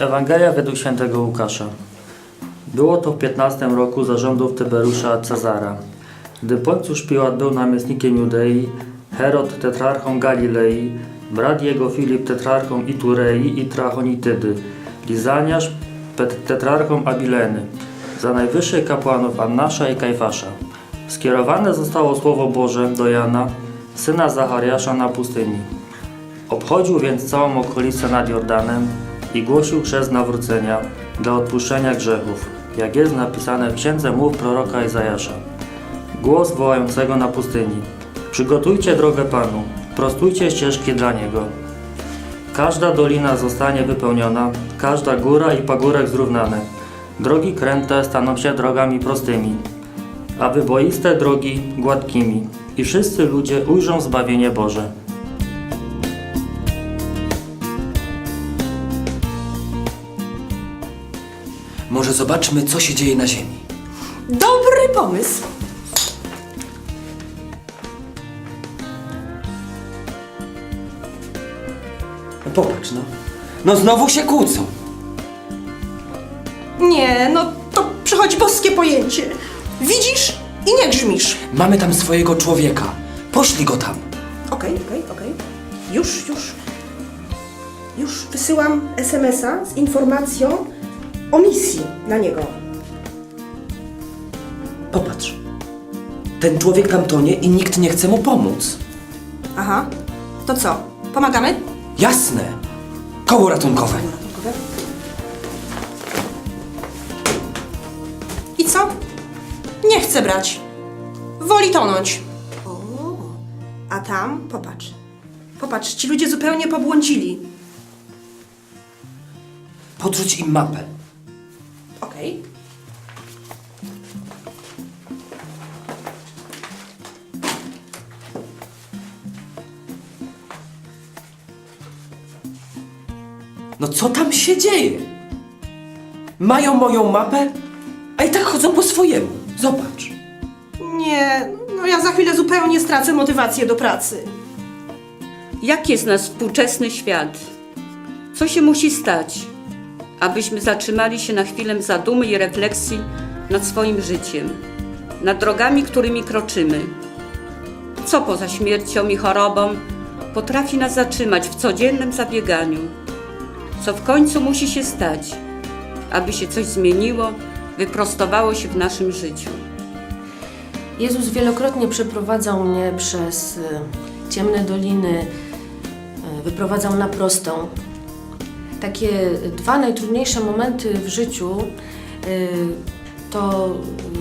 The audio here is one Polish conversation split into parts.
Ewangelia według świętego Łukasza. Było to w 15 roku zarządów Tyberusza Cezara. Gdy Poncjusz Piłat był namiestnikiem Judei, Herod tetrarchą Galilei, brat jego Filip tetrarchą Iturei i Trachonitydy, Lizaniasz tetrarchą Abileny, za najwyższych kapłanów Annasza i Kajfasza. Skierowane zostało Słowo Boże do Jana, syna Zachariasza na pustyni. Obchodził więc całą okolicę nad Jordanem i głosił chrzest nawrócenia dla odpuszczenia grzechów, jak jest napisane w księdze mów proroka Izajasza. Głos wołającego na pustyni. Przygotujcie drogę Panu, prostujcie ścieżki dla Niego. Każda dolina zostanie wypełniona, każda góra i pagórek zrównane. Drogi kręte staną się drogami prostymi, a wyboiste drogi gładkimi. I wszyscy ludzie ujrzą zbawienie Boże. Zobaczmy, co się dzieje na Ziemi. Dobry pomysł. No popatrz, no. No znowu się kłócą. Nie, no to przychodzi boskie pojęcie. Widzisz i nie grzmisz. Mamy tam swojego człowieka. Poślij go tam. Okej, okej, okej. Już, już. Już wysyłam SMS-a z informacją o misji dla niego. Popatrz. Ten człowiek tam tonie i nikt nie chce mu pomóc. Aha. To co? Pomagamy? Jasne. Koło ratunkowe. Ratunkowe. I co? Nie chce brać. Woli tonąć. O, a tam, popatrz. Popatrz, ci ludzie zupełnie pobłądzili. Podrzuć im mapę. No co tam się dzieje? Mają moją mapę, a i tak chodzą po swojemu. Zobacz. Nie, no ja za chwilę zupełnie stracę motywację do pracy. Jak jest nasz współczesny świat? Co się musi stać, abyśmy zatrzymali się na chwilę zadumy i refleksji nad swoim życiem, nad drogami, którymi kroczymy? Co poza śmiercią i chorobą potrafi nas zatrzymać w codziennym zabieganiu? Co w końcu musi się stać, aby się coś zmieniło, wyprostowało się w naszym życiu? Jezus wielokrotnie przeprowadzał mnie przez y, ciemne doliny, y, wyprowadzał na prostą. Takie dwa najtrudniejsze momenty w życiu y, to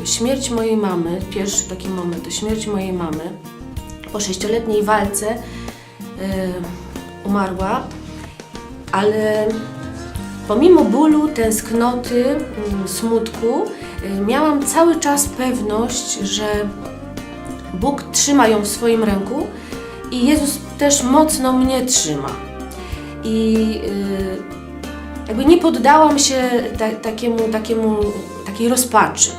śmierć mojej mamy, pierwszy taki moment to śmierć mojej mamy. Po sześcioletniej walce y, umarła, ale Pomimo bólu, tęsknoty, mm, smutku, y, miałam cały czas pewność, że Bóg trzyma ją w swoim ręku i Jezus też mocno mnie trzyma. I y, jakby nie poddałam się ta, takiemu, takiemu, takiej rozpaczy.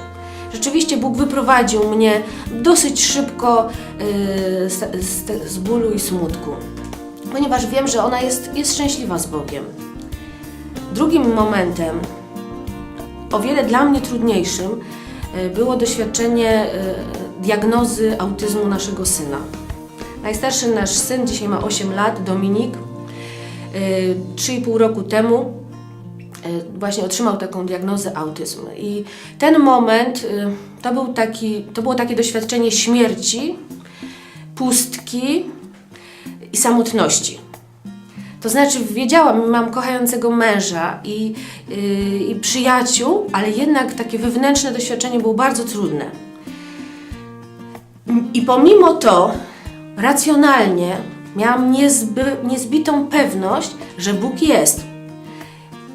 Rzeczywiście Bóg wyprowadził mnie dosyć szybko y, z, z, z bólu i smutku, ponieważ wiem, że ona jest, jest szczęśliwa z Bogiem. Drugim momentem, o wiele dla mnie trudniejszym, e, było doświadczenie diagnozy autyzmu naszego syna. Najstarszy nasz syn dzisiaj ma 8 lat, Dominik. E, 3,5 roku temu e, właśnie otrzymał taką diagnozę autyzm. I ten moment e, to, był taki, to było takie doświadczenie śmierci, pustki i samotności. To znaczy, wiedziałam, mam kochającego męża i, yy, i przyjaciół, ale jednak takie wewnętrzne doświadczenie było bardzo trudne. I pomimo to, racjonalnie miałam niezby, niezbitą pewność, że Bóg jest.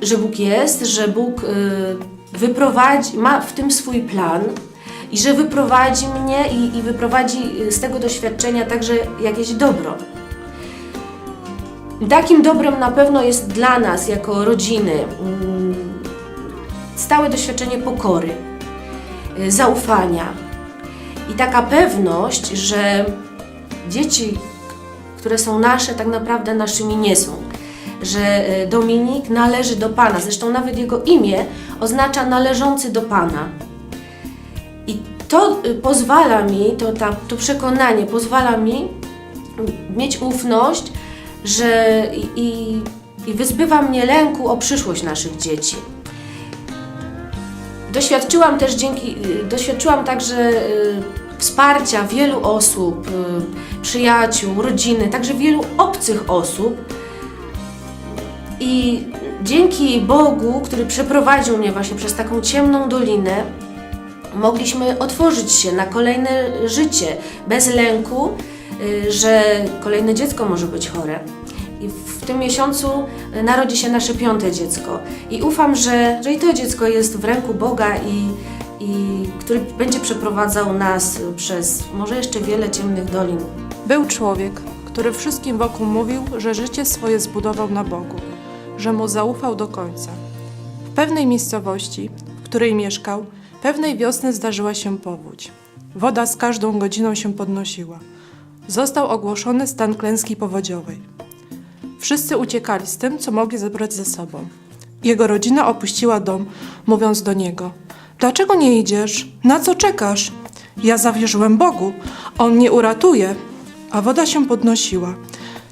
Że Bóg jest, że Bóg yy, wyprowadzi, ma w tym swój plan i że wyprowadzi mnie i, i wyprowadzi y, z tego doświadczenia także jakieś dobro. Takim dobrem na pewno jest dla nas, jako rodziny, mm, stałe doświadczenie pokory, y, zaufania i taka pewność, że dzieci, które są nasze, tak naprawdę naszymi nie są. że e, Dominik należy do Pana. Zresztą nawet jego imię oznacza należący do Pana. I to y, pozwala mi, to, ta, to przekonanie pozwala mi mieć ufność, że i, i, wyzbywa mnie lęku o przyszłość naszych dzieci. Doświadczyłam też dzięki, y, doświadczyłam także wsparcia wielu osób, y, przyjaciół, rodziny, także wielu obcych osób. I dzięki Bogu, który przeprowadził mnie właśnie przez taką ciemną dolinę, mogliśmy otworzyć się na kolejne życie bez lęku, y, że kolejne dziecko może być chore. I w tym miesiącu narodzi się nasze piąte dziecko. I ufam, że, że i to dziecko jest w ręku Boga i, i który będzie przeprowadzał nas przez może jeszcze wiele ciemnych dolin. Był człowiek, który wszystkim wokół mówił, że życie swoje zbudował na Bogu, że mu zaufał do końca. W pewnej miejscowości, w której mieszkał, pewnej wiosny zdarzyła się powódź. Woda z każdą godziną się podnosiła. Został ogłoszony stan klęski powodziowej. Wszyscy uciekali z tym, co mogli zebrać ze sobą. Jego rodzina opuściła dom, mówiąc do niego: Dlaczego nie idziesz? Na co czekasz? Ja zawierzyłem Bogu, on mnie uratuje. A woda się podnosiła.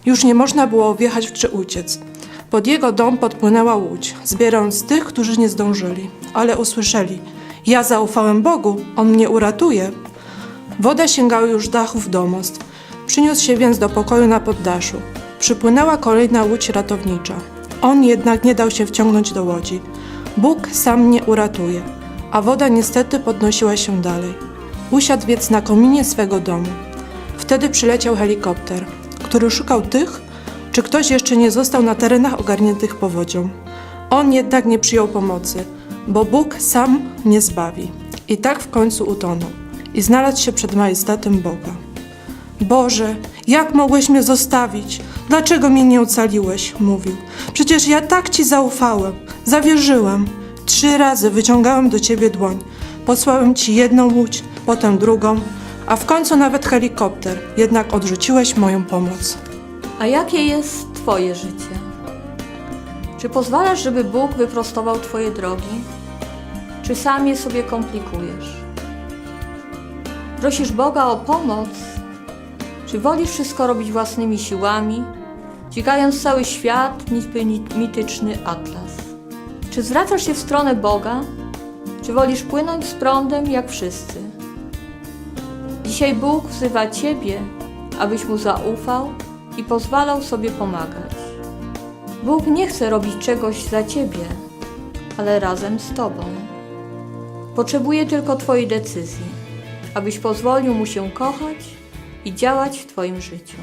Już nie można było wjechać czy uciec. Pod jego dom podpłynęła łódź, zbierając tych, którzy nie zdążyli, ale usłyszeli: Ja zaufałem Bogu, on mnie uratuje. Woda sięgała już dachów domostw. Przyniósł się więc do pokoju na poddaszu. Przypłynęła kolejna łódź ratownicza. On jednak nie dał się wciągnąć do łodzi. Bóg sam mnie uratuje, a woda niestety podnosiła się dalej. Usiadł więc na kominie swego domu. Wtedy przyleciał helikopter, który szukał tych, czy ktoś jeszcze nie został na terenach ogarniętych powodzią. On jednak nie przyjął pomocy, bo Bóg sam mnie zbawi. I tak w końcu utonął i znalazł się przed majestatem Boga. Boże, jak mogłeś mnie zostawić? Dlaczego mnie nie ocaliłeś? mówił. Przecież ja tak ci zaufałem, zawierzyłem. Trzy razy wyciągałem do ciebie dłoń. Posłałem ci jedną łódź, potem drugą, a w końcu nawet helikopter. Jednak odrzuciłeś moją pomoc. A jakie jest Twoje życie? Czy pozwalasz, żeby Bóg wyprostował Twoje drogi? Czy sam je sobie komplikujesz? Prosisz Boga o pomoc? Czy wolisz wszystko robić własnymi siłami, dźwigając cały świat niby ni- mityczny atlas? Czy zwracasz się w stronę Boga? Czy wolisz płynąć z prądem jak wszyscy? Dzisiaj Bóg wzywa Ciebie, abyś Mu zaufał i pozwalał sobie pomagać. Bóg nie chce robić czegoś za Ciebie, ale razem z Tobą. Potrzebuje tylko Twojej decyzji, abyś pozwolił Mu się kochać i działać w Twoim życiu.